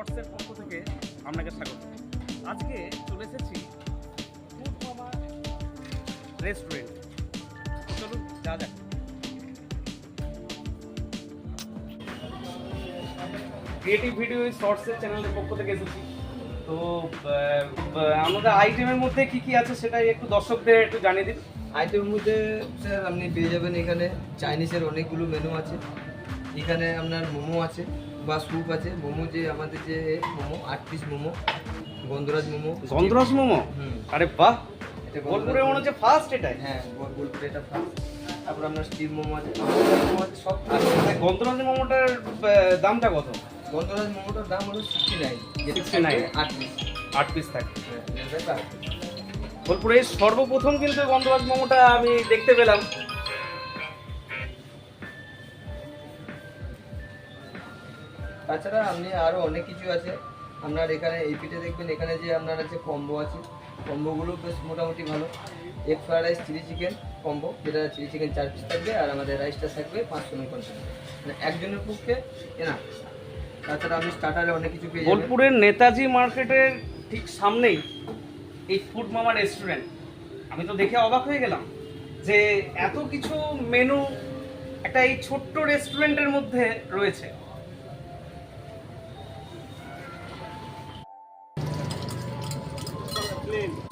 শর্টসের পক্ষ থেকে আপনাকে স্বাগত। আজকে চলে এসেছি ফুড মামা রেস্টুরেন্ট। চলুন যা যাক। ক্রিয়েটিভ ভিডিও শর্টসের চ্যানেলের পক্ষ থেকে এসেছি। তো আমাদের আইটেমের মধ্যে কি কি আছে সেটাই একটু দর্শকদের একটু জানিয়ে দিন। আইটেমের মধ্যে স্যার আপনি পেয়ে যাবেন এখানে চাইনিজের অনেকগুলো মেনু আছে। এখানে আপনার মোমো আছে। বা স্যুপ আছে মোমো যে আমাদের যে মোমো আট পিস মোমো গন্ধরাজ মোমো। গন্ধরাজ মোমো? আরে বাহ! এটা বোলপুরে মনে হচ্ছে ফার্স্ট এটাই। হ্যাঁ বোলপুরে এটা ফার্স্ট তারপর আপনার স্টিম মোমো আছে। সব গন্ধরাজ মোমোটার দামটা কত? গন্ধরাজ মোমোটার দাম হলো সিক্সটি নাইন 69 আট পিস আট পিস থাকে। হ্যাঁ বোলপুরে সর্বপ্রথম কিন্তু গন্ধরাজ মোমোটা আমি দেখতে পেলাম। তাছাড়া আপনি আরও অনেক কিছু আছে। আপনার এখানে এই পিঠে দেখবেন, এখানে যে আপনার আছে কম্বো আছে, কম্বোগুলো বেশ মোটামুটি ভালো। Egg fried rice, chilli chicken combo, যেটা চিলি চিকেন চার পিস থাকবে আর আমাদের রাইসটা থাকবে পাঁচশো পঞ্চাশ মানে একজনের পক্ষে এনা তাছাড়া আপনি স্টার্টারে অনেক কিছু পেয়ে বোলপুরের নেতাজি মার্কেটের ঠিক সামনেই এই ফুড মামা রেস্টুরেন্ট। আমি তো দেখে অবাক হয়ে গেলাম যে এত কিছু মেনু একটা এই ছোট্ট রেস্টুরেন্টের মধ্যে রয়েছে। বেশ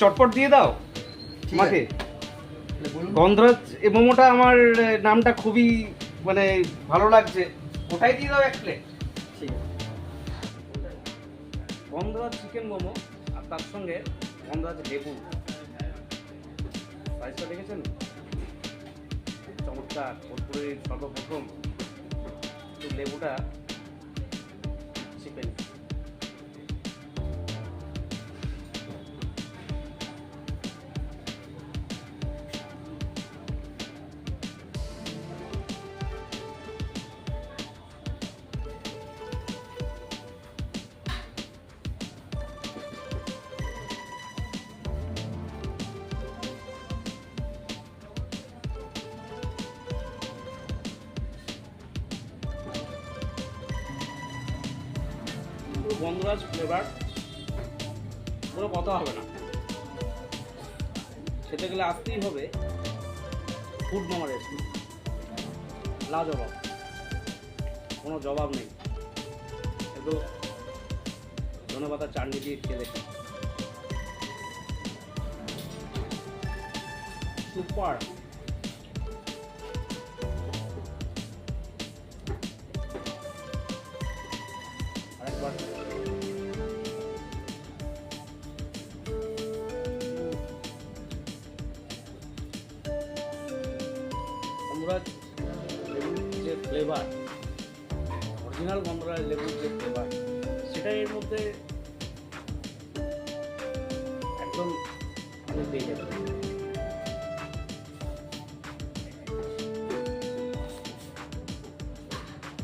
চটপট দিয়ে দাও। আমাকে বলুন। গন্ধরাজ এই মোমোটা আমার নামটা খুবই মানে ভালো লাগছে। ওটাই দিয়ে দাও এক প্লেট ঠিক আছে। গন্ধরাজ চিকেন মোমো আর তার সঙ্গে গন্ধরাজ লেবু। সাইজটা দেখেছেন? চমৎকার। সর্বপ্রথম। লেবুটা গন্ধরাজ ফ্লেভার কোনো কথা হবে না। খেতে গেলে আসতেই হবে ফুড মামা রেস্টুরেন্ট লাজবাব। কোনো জবাব নেই। একটু ধনেপাতা চাটনি দিয়ে খেয়ে দেখি সুপার আরেকবার। গন্ধরাজ লেবুর যে ফ্লেভার অরিজিনাল গন্ধরাজ লেবুর যে ফ্লেভার সেটা এর মধ্যে একদম আপনি পেয়ে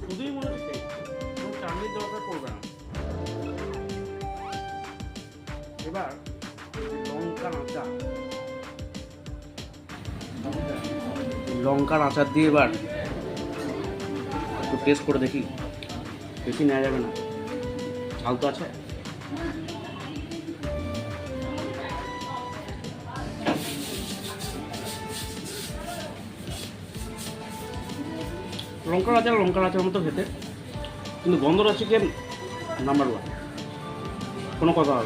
শুধুই মনে হচ্ছে দরকার পড়বে না। এবার আচার। লঙ্কার আচার দিয়ে এবার একটু টেস্ট করে দেখি। বেশি নেওয়া যাবে না। ঝাল তো আছে। লঙ্কার আচার লঙ্কার আচার মতো খেতে। কিন্তু গন্ধরা চিকেন নাম্বার ওয়ান কোনো কথা হবে।